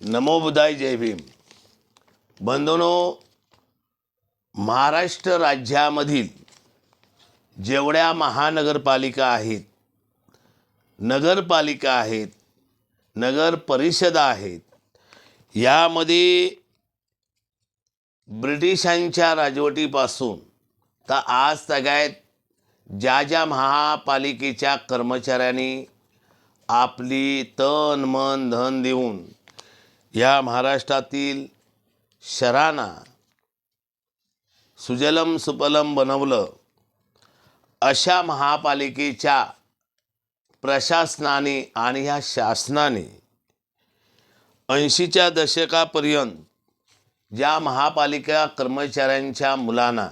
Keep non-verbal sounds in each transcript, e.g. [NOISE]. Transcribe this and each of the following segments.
नमो बुधाय जय भीम. बंधनो महाराष्ट्र राज्यामधील जेवढ्या महानगरपालिका आहेत नगरपालिका आहेत नगर परिषदा आहेत यामध्ये ब्रिटिशांच्या राजवटीपासून तर आज सगळ्यात ज्या ज्या महापालिकेच्या कर्मचाऱ्यांनी आपली तन मन धन देऊन या महाराष्ट्रातील शराना सुजलम सुपलम बनवलं अशा महापालिकेच्या प्रशासनाने आणि ह्या शासनाने ऐंशीच्या दशकापर्यंत ज्या महापालिका कर्मचाऱ्यांच्या मुलांना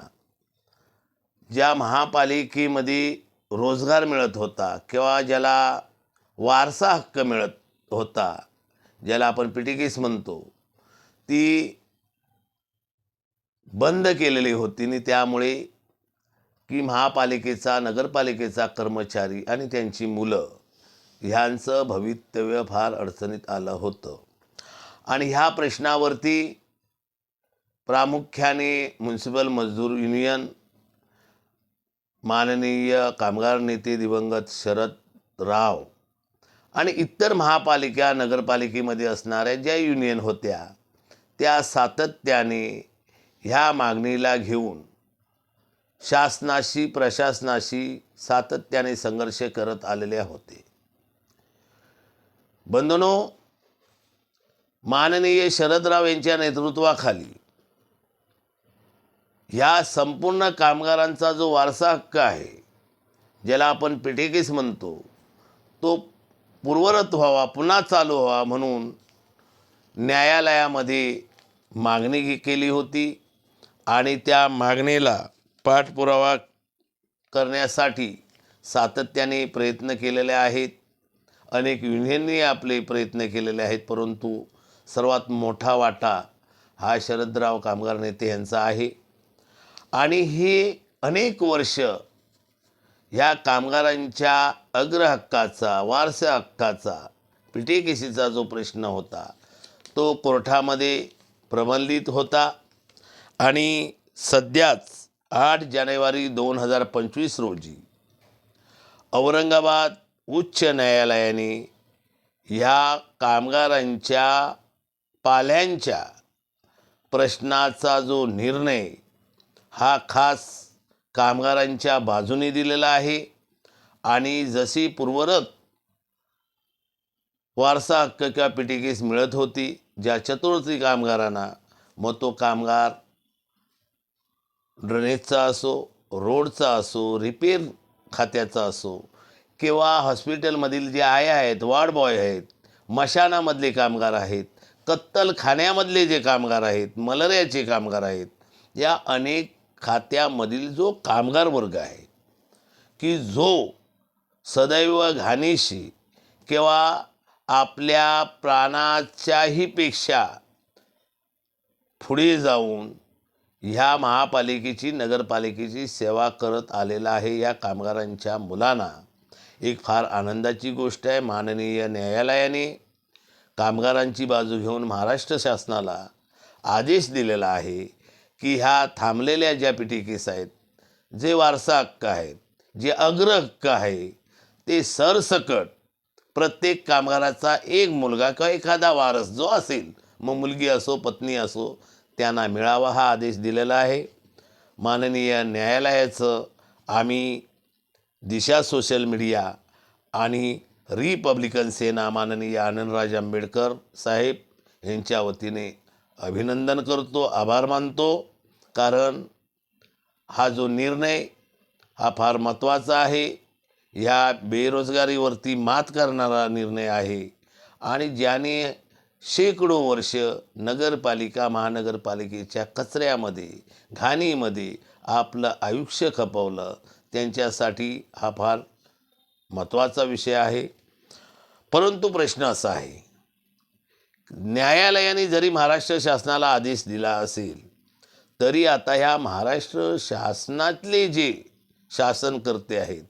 ज्या महापालिकेमध्ये रोजगार मिळत होता किंवा ज्याला वारसा हक्क मिळत होता ज्याला आपण पी केस म्हणतो ती बंद केलेली होती आणि त्यामुळे की महापालिकेचा नगरपालिकेचा कर्मचारी आणि त्यांची मुलं ह्यांचं भवितव्य फार अडचणीत आलं होतं. आणि ह्या प्रश्नावरती प्रामुख्याने म्युन्सिपल मजदूर युनियन माननीय कामगार नेते दिवंगत शरद राव आणि इतर महापालिका नगरपालिकेमध्ये असणाऱ्या ज्या युनियन होत्या त्या सातत्याने ह्या मागणीला घेऊन शासनाशी प्रशासनाशी सातत्याने संघर्ष करत आलेले होते. बंधनो माननीय शरदराव यांच्या नेतृत्वाखाली ह्या संपूर्ण कामगारांचा जो वारसा हक्क आहे ज्याला आपण पेटेकेस म्हणतो तो पूर्वरत व्हावा पुन्हा चालू व्हावा म्हणून न्यायालयामध्ये मागणी केली होती आणि त्या मागणीला पाठपुरावा करण्यासाठी सातत्याने प्रयत्न केलेले आहेत. अनेक युनियननी आपले प्रयत्न केलेले आहेत परंतु सर्वात मोठा वाटा हा शरदराव कामगार नेते यांचा आहे. आणि हे अनेक वर्ष ह्या कामगारांच्या अग्रहक्काचा वारसा हक्काचा पिटेकेशीचा जो प्रश्न होता तो कोर्टामध्ये प्रबंधित होता आणि सध्याच आठ जानेवारी दोन हजार पंचवीस रोजी औरंगाबाद उच्च न्यायालयाने ह्या कामगारांच्या पाल्यांच्या प्रश्नाचा जो निर्णय हा खास कामगारांच्या बाजूने दिलेला आहे. आणि जशी पूर्वरत वारसा हक्क किंवा पिटिकेस मिळत होती ज्या चतुर्थी कामगारांना मग तो कामगार ड्रेनेजचा असो रोडचा असो रिपेअर खात्याचा असो किंवा हॉस्पिटलमधील जे आया आहेत वार्ड बॉय आहेत मशानामधले कामगार आहेत कत्तलखान्यामधले जे कामगार आहेत मलेरियाचे कामगार आहेत या अनेक खात्यामधील जो कामगार वर्ग आहे की जो सदैव घाणीशी किंवा आपल्या प्राणाच्याही पेक्षा पुढे जाऊन ह्या महापालिकेची नगरपालिकेची सेवा करत आलेला आहे या कामगारांच्या मुलांना. एक फार आनंदाची गोष्ट आहे. माननीय न्यायालयाने कामगारांची बाजू घेऊन महाराष्ट्र शासनाला आदेश दिलेला आहे की ह्या थांबलेल्या ज्या पिटीकेस आहेत जे वारसा हक्क आहेत जे अग्र हक्क आहे ते सरसकट. प्रत्येक कामगाराचा एक मुलगा किंवा एखादा वारस जो असेल मग मुलगी असो पत्नी असो त्यांना मिळावा हा आदेश दिलेला आहे. माननीय न्यायालयाचं आम्ही दिशा सोशल मीडिया आणि रिपब्लिकन सेना माननीय आनंदराज आंबेडकर साहेब यांच्या वतीने अभिनंदन करतो आभार मानतो. कारण हा जो निर्णय हा फार महत्त्वाचा आहे. ह्या बेरोजगारीवरती मात करणारा निर्णय आहे. आणि ज्याने शेकडो वर्ष नगरपालिका महानगरपालिकेच्या कचऱ्यामध्ये घाणीमध्ये आपलं आयुष्य खपवलं त्यांच्यासाठी हा फार महत्त्वाचा विषय आहे. परंतु प्रश्न असा आहे न्यायालयाने जरी महाराष्ट्र शासनाला आदेश दिला असेल तरी आता ह्या महाराष्ट्र शासनातले जे शासनकर्ते आहेत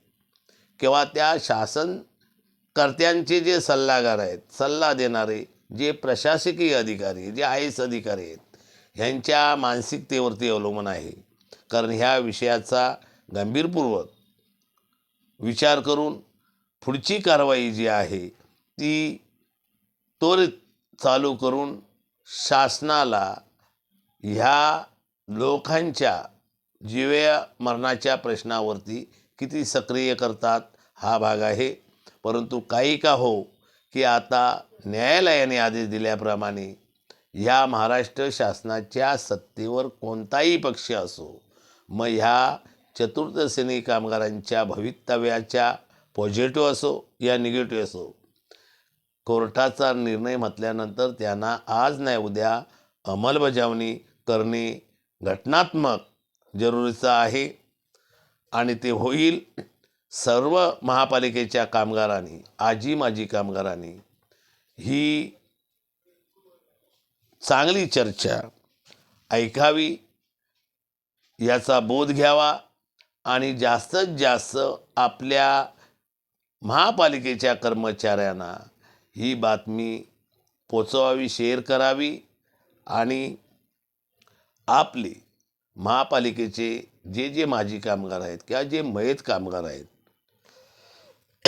किंवा त्या शासनकर्त्यांचे जे सल्लागार आहेत सल्ला देणारे जे प्रशासकीय अधिकारी जे आय एस अधिकारी आहेत ह्यांच्या मानसिकतेवरती अवलंबून आहे. कारण ह्या विषयाचा गंभीरपूर्वक विचार करून पुढची कारवाई जी आहे ती त्वरित चालू करून शासनाला ह्या लोकांच्या जीव्या मरणाच्या प्रश्नावरती किती सक्रिय करतात हा भाग आहे. परंतु काही का हो की आता न्यायालयाने आदेश दिल्याप्रमाणे ह्या महाराष्ट्र शासनाच्या सत्तेवर कोणताही पक्ष असो मग ह्या चतुर्थ कामगारांच्या भवितव्याच्या पॉझिटिव्ह असो या निगेटिव्ह असो कोर्टाचा निर्णय म्हटल्यानंतर त्यांना आज नाही उद्या अंमलबजावणी करणे घटनात्मक जरुरीचं आहे. आणि ते होईल सर्व महापालिकेच्या कामगारांनी आजी माजी कामगारांनी. ही चांगली चर्चा ऐकावी याचा बोध घ्यावा आणि जास्तीत जास्त आपल्या महापालिकेच्या कर्मचाऱ्यांना ही बातमी पोचवावी शेअर करावी आणि आपली महापालिकेचे जे जे माजी कामगार आहेत किंवा जे मयत कामगार आहेत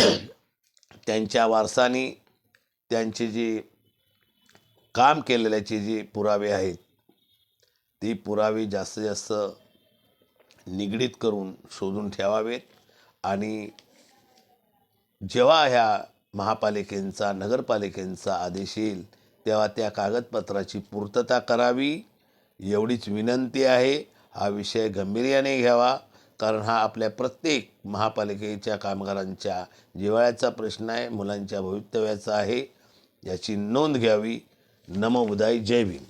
[CLEARS THROAT] त्यांच्या वारसानी त्यांचे जे काम केलेल्याचे जे पुरावे आहेत ते पुरावे जास्तीत जास्त निगडीत करून शोधून ठेवावेत आणि जेव्हा ह्या महापालिकेंचा नगरपालिकेंचा आदेश येईल तेव्हा त्या कागदपत्राची पूर्तता करावी एवढीच विनंती आहे. हा विषय गंभीर्याने घ्यावा कारण हा आपल्या प्रत्येक महापालिकेच्या कामगारांच्या जिव्हाळ्याचा प्रश्न आहे मुलांच्या भवितव्याचा आहे. याची नोंद घ्यावी. नमो बुधाई जय भीम.